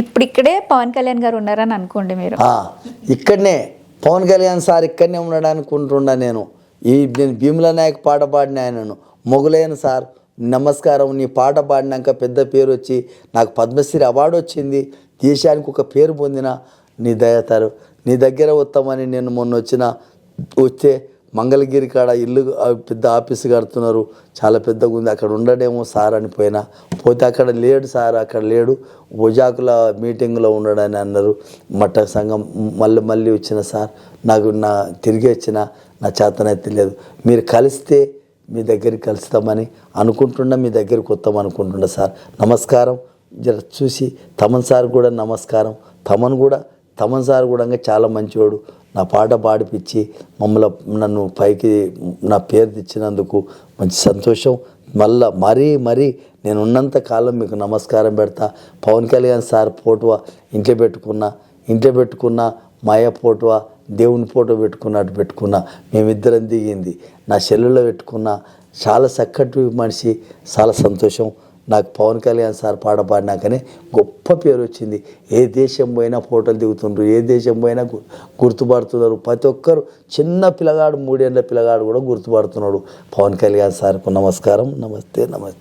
ఇప్పుడు ఇక్కడే పవన్ కళ్యాణ్ గారు ఉన్నారని అనుకోండి మీరు. ఇక్కడనే పవన్ కళ్యాణ్ సార్ ఇక్కడనే ఉన్నాడు అనుకుంటున్నా నేను. ఈ నేను భీముల నాయక్ పాట పాడిన ఆయనను. మొగులైన సార్ నమస్కారం నీ పాట పాడినాక పెద్ద పేరు వచ్చి నాకు పద్మశ్రీ అవార్డు వచ్చింది. దేశానికి ఒక పేరు పొందిన నీ దయతారు నీ దగ్గర వస్తామని నేను మొన్న వచ్చిన వచ్చే మంగళగిరి కాడ ఇల్లు పెద్ద ఆఫీస్ కడుతున్నారు. చాలా పెద్దగా ఉంది. అక్కడ ఉండడేమో సార్ అని పోయినా. పోతే అక్కడ లేడు సార్ అక్కడ లేడు. భుజాకుల మీటింగ్లో ఉండడని అన్నారు. మట్ట సంఘం మళ్ళీ మళ్ళీ వచ్చిన సార్. నాకు నా తిరిగి వచ్చిన నా చేతనైతే లేదు. మీరు కలిస్తే మీ దగ్గరికి కలుస్తామని అనుకుంటున్నా మీ దగ్గరికి వస్తాం అనుకుంటున్నా సార్. నమస్కారం. జర చూసి తమన్ సార్ కూడా నమస్కారం. తమన్ కూడా తమన్ సార్ కూడా చాలా మంచివాడు. నా పాట పాడిపించి మమ్మల్ని నన్ను పైకి నా పేరు తెచ్చినందుకు మంచి సంతోషం. మళ్ళా మరీ మరీ నేను ఉన్నంత కాలం మీకు నమస్కారం పెడతా. పవన్ కళ్యాణ్ సార్ ఫోటో ఇంట్లో పెట్టుకున్నా ఇంట్లో పెట్టుకున్నా మాయ ఫోటో దేవుని ఫోటో పెట్టుకున్నట్టు పెట్టుకున్నా. మేమిద్దరం దిగింది. నా సెల్లులో పెట్టుకున్నా చాలా చక్కటి మనిషి చాలా సంతోషం. నాకు పవన్ కళ్యాణ్ సార్ పాట పాడినాకనే గొప్ప పేరు వచ్చింది. ఏ దేశం పోయినా ఫోటోలు దిగుతుండ్రు ఏ దేశం పోయినా గు- గుర్తుపడుతున్నారు. ప్రతి ఒక్కరు చిన్న పిల్లగాడు మూడేళ్ళ పిల్లగాడు కూడా గుర్తుపడుతున్నాడు. పవన్ కళ్యాణ్ సార్కు నమస్కారం. నమస్తే నమస్తే.